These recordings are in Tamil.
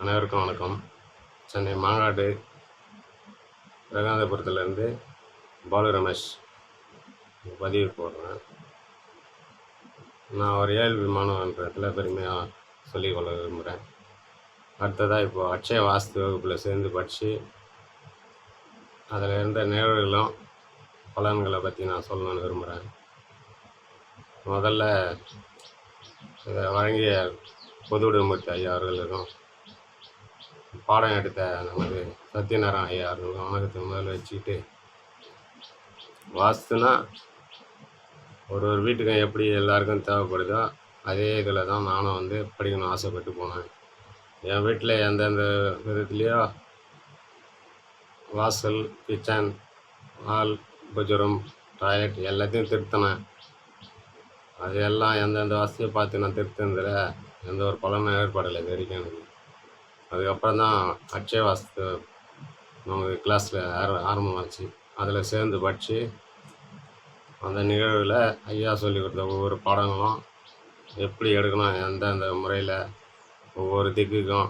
அனைவருக்கும் வணக்கம். சென்னை மாங்காடு ரகாந்தபுரத்துலேருந்து பாலு ரமேஷ் பதிவு போடுறேன். நான் ஒரு ஏழ்வி மாணவன்றதில் பெருமையாக சொல்லிக்கொள்ள விரும்புகிறேன் அடுத்ததாக இப்போ அட்சய வாஸ்து வகுப்பில் சேர்ந்து படித்து அதில் இருந்த நிகழ்வுகளும் பலன்களை பற்றி நான் சொல்லணும்னு விரும்புகிறேன் முதல்ல இதை வழங்கிய பொது விடுமுறை ஐயா அவர்களுக்கும் பாடம் எடுத்த நமது சத்யநாராயண ஐயா அவர்கள் கவனத்தை முதல்ல வச்சுக்கிட்டு வாஸ்துனா ஒரு ஒரு வீட்டுக்கும் எப்படி எல்லாருக்கும் தேவைப்படுதோ அதே இதில் தான் நானும் வந்து படிக்கணும்னு ஆசைப்பட்டு போனேன். என் வீட்டில் எந்தெந்த விதத்துலேயோ வாசல் கிச்சன் ஹால் பெட்ரூம் டாய்லெட் எல்லாத்தையும் திருத்தினேன். அது எல்லாம் எந்தெந்த வசதியை பார்த்து நான் திருத்தினதில் எந்த ஒரு பலனும் ஏற்படலை இது வரைக்கும் எனக்கு. அதுக்கப்புறம் தான் அட்சய வாஸ்து நமக்கு கிளாஸில் ஆர ஆரம்பமாச்சு அதில் சேர்ந்து படித்து அந்த நிகழ்வில் ஐயா சொல்லி கொடுத்த ஒவ்வொரு பாடங்களும் எப்படி எடுக்கணும் எந்தெந்த முறையில் ஒவ்வொரு திக்குக்கும்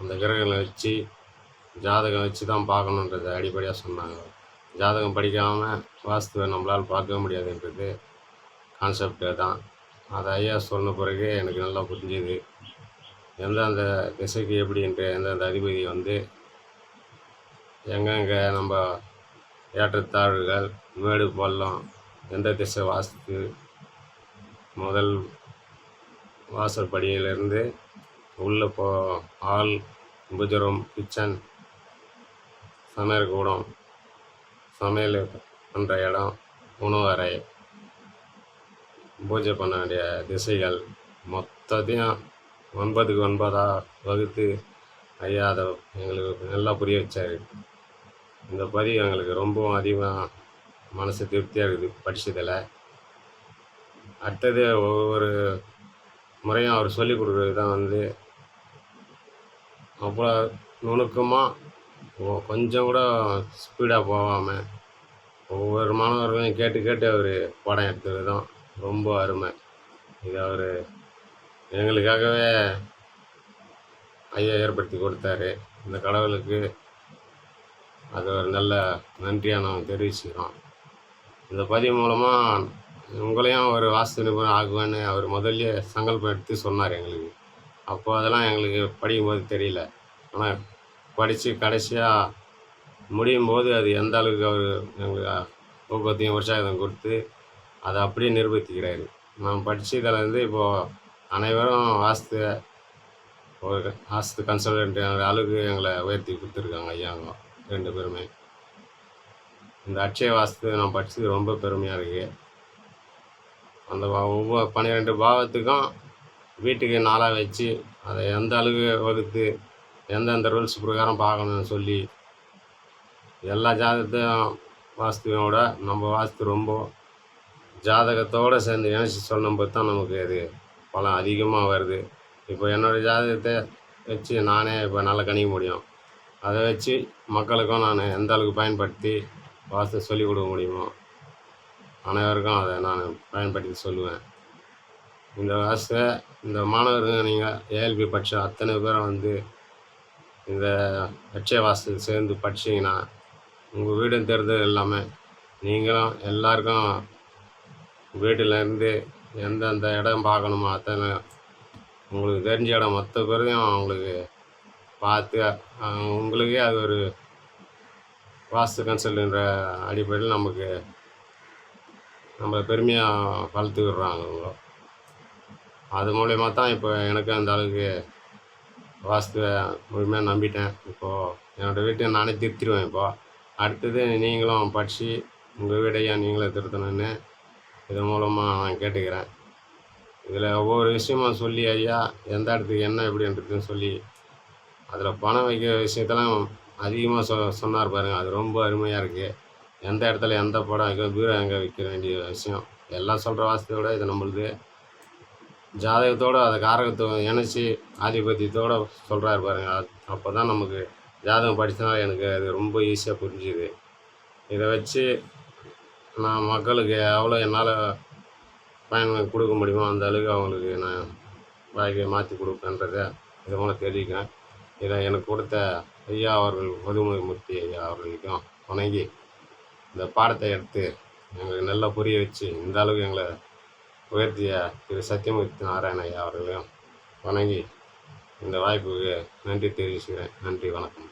அந்த கிரகங்களை வச்சு ஜாதகம் வச்சு தான் பார்க்கணுன்றதை அடிப்படையாக சொன்னாங்க. ஜாதகம் படிக்காமல் வாஸ்துவை நம்மளால் பார்க்க முடியாதுன்றது கான்செப்டு தான் அதை ஐயா சொன்ன பிறகு எனக்கு நல்லா புரிஞ்சுது. எந்தெந்த திசைக்கு எப்படின்ட்டு எந்தெந்த அதிபதி வந்து எங்கெங்கே நம்ம ஏற்றத்தாழ்வுகள் மேடு பள்ளம் எந்த திசை வாஸ்து முதல் வாசல் படியிலிருந்து உள்ளே போ ஹால் புஜரம் கிச்சன் சமையல் கூடம் சமையல் பண்ணுற இடம் உணவறை பூஜை பண்ண வேண்டிய திசைகள் மொத்தத்தையும் ஒன்பதுக்கு ஒன்பதாக வகுத்து ஐயா அதை எங்களுக்கு நல்லா புரிய வச்சார். இந்த பதிவு எங்களுக்கு ரொம்பவும் அதிகமாக மனசு திருப்தியாக இருக்குது படித்ததில் அடுத்தது ஒவ்வொரு முறையும் அவர் சொல்லிக் கொடுக்குறது தான் வந்து அவ்வளோ நுணுக்கமாக கொஞ்சம் கூட ஸ்பீடாக போகாமல் ஒவ்வொரு மாணவர்களையும் கேட்டு கேட்டு அவர் பாடம் எடுத்தது தான். ரொம்ப அருமை. இது அவர் எங்களுக்காகவே ஐயா ஏற்படுத்தி கொடுத்தாரு. இந்த கடவுளுக்கு அது ஒரு நல்ல நன்றியாக நாங்கள் தெரிவிச்சுக்கிறோம். இந்த பதிவு மூலமாக உங்களையும் ஒரு வாஸ்து நிபுணர் ஆகுவேன்னு அவர் முதல்ல சங்கல்பம் எடுத்து சொன்னார் எங்களுக்கு. அப்போ அதெல்லாம் எங்களுக்கு படிக்கும்போது தெரியல. ஆனால் படித்து கடைசியாக முடியும் போது அது எந்த அளவுக்கு அவர் எங்களுக்கு ஊக்கத்தையும் உற்சாகத்தையும் கொடுத்து அதை அப்படியே நிரூபித்துக்கிறாரு. நான் படித்ததில் இருந்து இப்போது அனைவரும் வாஸ்து ஒரு வாஸ்து கன்சல்டன்ட் அளவுக்கு எங்களை உயர்த்தி கொடுத்துருக்காங்க ஐயாங்க ரெண்டு பேருமே. இந்த அட்சய வாஸ்து நான் படித்தது ரொம்ப பெருமையாக இருக்குது அந்த ஒவ்வொரு பன்னிரெண்டு பாவத்துக்கும் வீட்டுக்கு நாளாக வச்சு அதை எந்த அளவுக்கு வகுத்து எந்தெந்த ரூல்ஸ் பிரகாரம் பார்க்கணும்னு சொல்லி எல்லா ஜாதகத்தையும் வாஸ்துவோட நம்ம வாஸ்து ரொம்ப ஜாதகத்தோடு சேர்ந்து இணைச்சி சொல்லும்போது தான் நமக்கு அது பலம் அதிகமாக வருது. இப்போ என்னோடய ஜாதகத்தை வச்சு நானே இப்போ நல்லா கணிக்க முடியும். அதை வச்சு மக்களுக்கும் நான் எந்த அளவுக்கு பயன்படுத்தி வாஸ்து சொல்லிக் கொடுக்க முடியுமோ அனைவருக்கும் அதை நான் பயன்படுத்தி சொல்லுவேன். இந்த வாஸ்தை இந்த மாணவருங்க நீங்கள் ஏஎல்பி படித்த அத்தனை பேரும் வந்து இந்த லட்சிய வாசல் சேர்ந்து படிச்சிங்கன்னா உங்கள் வீடும் தெரிஞ்சது எல்லாமே நீங்களும் எல்லாருக்கும் வீட்டிலேருந்து எந்தெந்த இடம் பார்க்கணுமோ அத்தனை உங்களுக்கு தெரிஞ்ச இடம் மொத்த பேரையும் உங்களுக்கு பார்த்து உங்களுக்கே அது ஒரு வாஸ்து கன்சல்ட்ன்ற அடிப்படையில் நமக்கு நம்மளை பெருமையாக வளர்த்து விடுறாங்க அது மூலயமா தான் இப்போ எனக்கு அந்த அளவுக்கு வாஸ்துவை முழுமையாக நம்பிட்டேன். இப்போது என்னோடய வீட்டை நானே திருத்திடுவேன் இப்போது அடுத்தது நீங்களும் படித்து உங்கள் வீடையா நீங்களே திருத்தணும்னு இது மூலமாக நான் கேட்டுக்கிறேன். இதில் ஒவ்வொரு விஷயமும் சொல்லி ஐயா எந்த இடத்துக்கு என்ன எப்படின்றதுன்னு சொல்லி. அதில் பணம் வைக்கிற விஷயத்தெல்லாம் அதிகமாக சொ சொன்னார் பாருங்கள் அது ரொம்ப அருமையாக இருக்குது எந்த இடத்துல எந்த படம் எங்கே பீரோ எங்கே வைக்க வேண்டிய விஷயம். எல்லாம் சொல்கிற வாஸ்தையோட இது நம்மளுது. ஜாதகத்தோடு அதை காரகத்தை இணைச்சி ஆதிபத்தியத்தோடு சொல்கிறாரு பாருங்கள் அப்போ தான் நமக்கு ஜாதகம் படித்தனால எனக்கு அது ரொம்ப ஈஸியாக புரிஞ்சுது. இதை வச்சு நான் மக்களுக்கு எவ்வளோ என்னால் பயன் கொடுக்க முடியுமோ அந்த அளவுக்கு அவங்களுக்கு நான் வாழ்க்கையை மாற்றி கொடுப்பேன்றதை இது மூலம் தெரிவிக்கிறேன். இதை எனக்கு கொடுத்த ஐயா அவர்கள் பொதுமுறை மூர்த்தி ஐயா அவர்களுக்கும் வணங்கி இந்த பாடத்தை எடுத்து எங்களுக்கு நல்லா புரிய வச்சு இந்த அளவுக்கு எங்களை உயர்த்திய திரு சத்தியமூர்த்தி நாராயண ஐயா அவர்களையும் வணங்கி இந்த வாய்ப்புக்கு நன்றி தெரிவிச்சுக்கிறேன். நன்றி வணக்கம்.